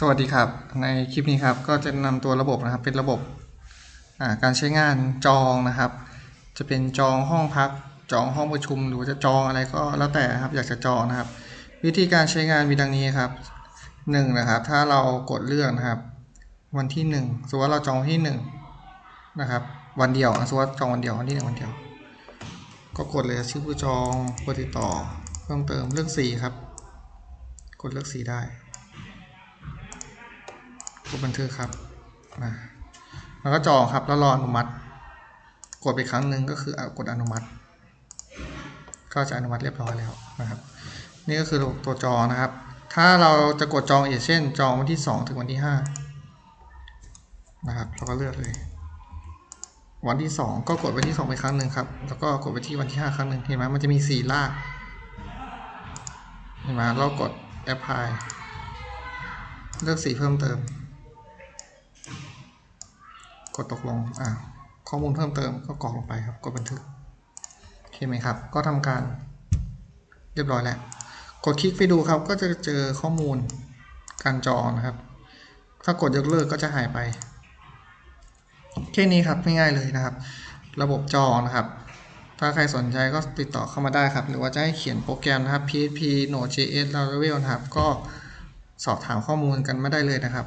สวัสดีครับ ในคลิปนี้ครับก็จะนำตัวระบบนะครับเป็นระบบการใช้งานจองนะครับ จะเป็นจองห้องพัก จองห้องประชุม หรือว่าจะจองอะไรก็แล้วแต่ครับอยากจะจองนะครับ วิธีการใช้งานมีดังนี้ครับหนึ่งนะครับ ถ้าเรากดเลือกนะครับ วันที่หนึ่งสมมติว่าเราจองที่หนึ่งนะครับ วันเดียวสมมติว่าจองวันเดียววันที่หนึ่งวันเดียว ก็กดเลยชื่อผู้จองเบอร์ติดต่อ เพิ่มเติมเลือกสีครับ กดเลือกสีได้ กดบันทึกครับนะแล้วก็จองครับแล้วรออนุมัติ กดไปครั้งหนึ่งก็คือกดอนุมัติ ก็จะอนุมัติเรียบร้อยแล้วนะครับ นี่ก็คือตัวจองนะครับ ถ้าเราจะกดจองอีกเช่นจองวันที่ 2 ถึงวันที่ 5 นะครับเราก็เลือกเลย วันที่ 2 ก็กดวันที่ 2 ไปครั้งหนึ่งครับ แล้วก็กดไปที่วันที่ 5 ครั้งหนึ่งเห็นไหมมันจะมีสีลากเห็นไหมเรากด apply เลือกสีเพิ่มเติม กดตกลงอ่าข้อมูลเพิ่มเติมก็กรอกลงไปครับกดบันทึกโอเคไหมครับ ก็ทำการเรียบร้อยแล้วกดคลิกไปดูครับ ก็จะเจอข้อมูลการจองนะครับ ถ้ากดยกเลิกก็จะหายไปแค่นี้ครับง่ายๆเลยนะครับ ระบบจองนะครับ ถ้าใครสนใจก็ติดต่อเข้ามาได้ครับ หรือว่าจะให้เขียนโปรแกรมนะครับ PHP Node.js Laravel นะครับ ก็สอบถามข้อมูลกันมาได้เลยนะครับ